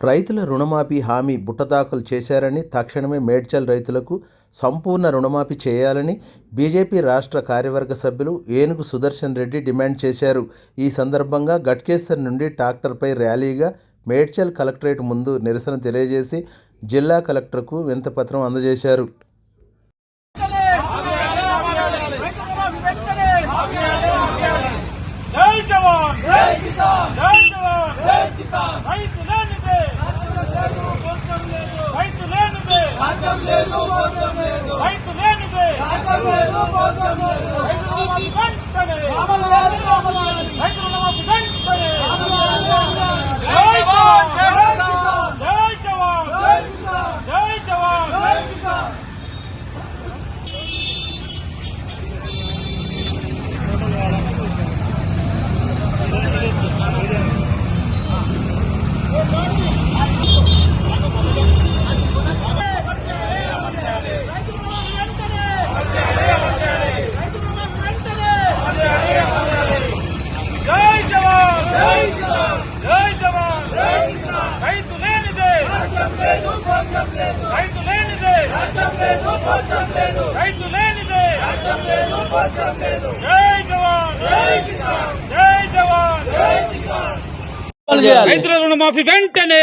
రైతుల రుణమాఫీ హామీ బుట్టదాఖలు చేశారని తక్షణమే మేడ్చల్ రైతులకు సంపూర్ణ రుణమాఫీ చేయాలని బీజేపీ రాష్ట్ర కార్యవర్గ సభ్యులు ఏనుగు సుదర్శన్ రెడ్డి డిమాండ్ చేశారు. ఈ సందర్భంగా గట్కేసర్ నుండి ట్రాక్టర్పై ర్యాలీగా మేడ్చల్ కలెక్టరేట్ ముందు నిరసన తెలియజేసి జిల్లా కలెక్టర్కు వింతపత్రం అందజేశారు. రైతు లేనిదే రైతుల రుణమాఫీ వెంటనే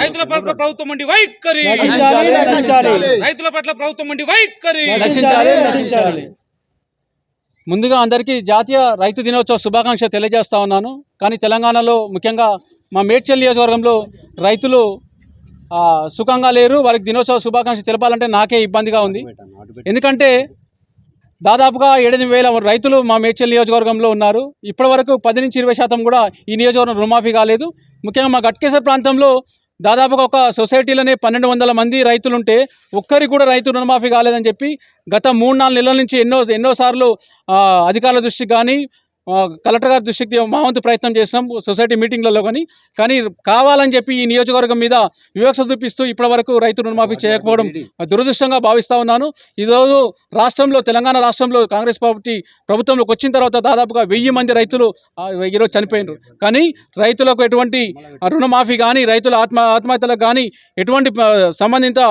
రైతుల పట్ల ప్రభుత్వం అండి వైఖరి. రైతుల పట్ల ప్రభుత్వం అండి వైఖరి. నశించాలి నశించాలి. ముందుగా అందరికీ జాతీయ రైతు దినోత్సవ శుభాకాంక్ష తెలియజేస్తా ఉన్నాను. కానీ తెలంగాణలో ముఖ్యంగా మా మేడ్చల్ నియోజకవర్గంలో రైతులు సుఖంగా లేరు. వారికి దినోత్సవ శుభాకాంక్ష తెలపాలంటే నాకే ఇబ్బందిగా ఉంది. ఎందుకంటే దాదాపుగా ఎనిమిది వేల రైతులు మా మేడ్చల్ నియోజకవర్గంలో ఉన్నారు. ఇప్పటివరకు పది నుంచి ఇరవై శాతం కూడా ఈ నియోజకవర్గం రుణమాఫీ కాలేదు. ముఖ్యంగా మా గట్కేసర్ ప్రాంతంలో దాదాపుగా ఒక సొసైటీలోనే పన్నెండు వందల మంది రైతులుంటే ఒక్కరికి కూడా రైతు రుణమాఫీ కాలేదని చెప్పి గత మూడు నాలుగు నెలల నుంచి ఎన్నో ఎన్నోసార్లు అధికారుల దృష్టికి కానీ కలెక్టర్ గారి దృష్టికి మా వంతు ప్రయత్నం చేసినాం సొసైటీ మీటింగ్లలో కానీ. కానీ కావాలని చెప్పి ఈ నియోజకవర్గం మీద వివక్ష చూపిస్తూ ఇప్పటివరకు రైతు రుణమాఫీ చేయకపోవడం దురదృష్టంగా భావిస్తా ఉన్నాను. ఈరోజు రాష్ట్రంలో తెలంగాణ రాష్ట్రంలో కాంగ్రెస్ పార్టీ ప్రభుత్వంలోకి వచ్చిన తర్వాత దాదాపుగా వెయ్యి మంది రైతులు ఈరోజు చనిపోయినారు. కానీ రైతులకు ఎటువంటి రుణమాఫీ కానీ రైతుల ఆత్మ ఆత్మహత్యలకు కానీ ఎటువంటి సంబంధిత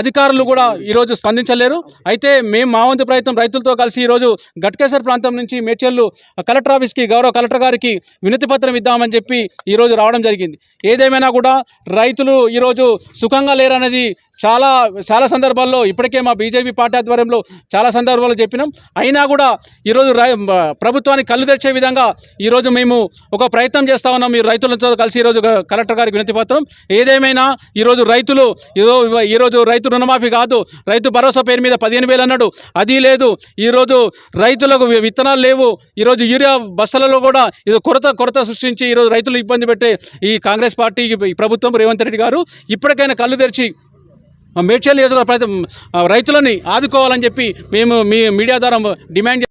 అధికారులు కూడా ఈరోజు స్పందించలేరు. అయితే మేము మా వంతు ప్రయత్నం రైతులతో కలిసి ఈరోజు గట్కేసర్ ప్రాంతం నుంచి మేడ్చల్లు కలెక్టర్ ఆఫీస్కి గౌరవ కలెక్టర్ గారికి వినతి పత్రం ఇద్దామని చెప్పి ఈరోజు రావడం జరిగింది. ఏదేమైనా కూడా రైతులు ఈరోజు సుఖంగా లేరనేది చాలా చాలా సందర్భాల్లో ఇప్పటికే మా బీజేపీ పార్టీ ఆధ్వర్యంలో చాలా సందర్భాల్లో చెప్పినాం. అయినా కూడా ఈరోజు రై ప్రభుత్వానికి కళ్ళు తెరిచే విధంగా ఈరోజు మేము ఒక ప్రయత్నం చేస్తా ఉన్నాం. ఈ రైతులతో కలిసి ఈరోజు కలెక్టర్ గారికి వినతి పత్రం. ఏదేమైనా ఈరోజు రైతులు ఈరోజు రైతు రుణమాఫీ కాదు రైతు భరోసా పేరు మీద పదిహేను వేలు అన్నాడు. అది లేదు. ఈరోజు రైతులకు విత్తనాలు లేవు. ఈరోజు యూరియా బస్సులలో కూడా ఇది కొరత కొరత సృష్టించి ఈరోజు రైతులు ఇబ్బంది పెట్టే ఈ కాంగ్రెస్ పార్టీ ప్రభుత్వం రేవంత్ రెడ్డి గారు ఇప్పటికైనా కళ్ళు తెరిచి మేడ్చల్ నియోజకవర్గ ప్రతి రైతులని ఆదుకోవాలని చెప్పి మేము మీ మీడియా ద్వారా డిమాండ్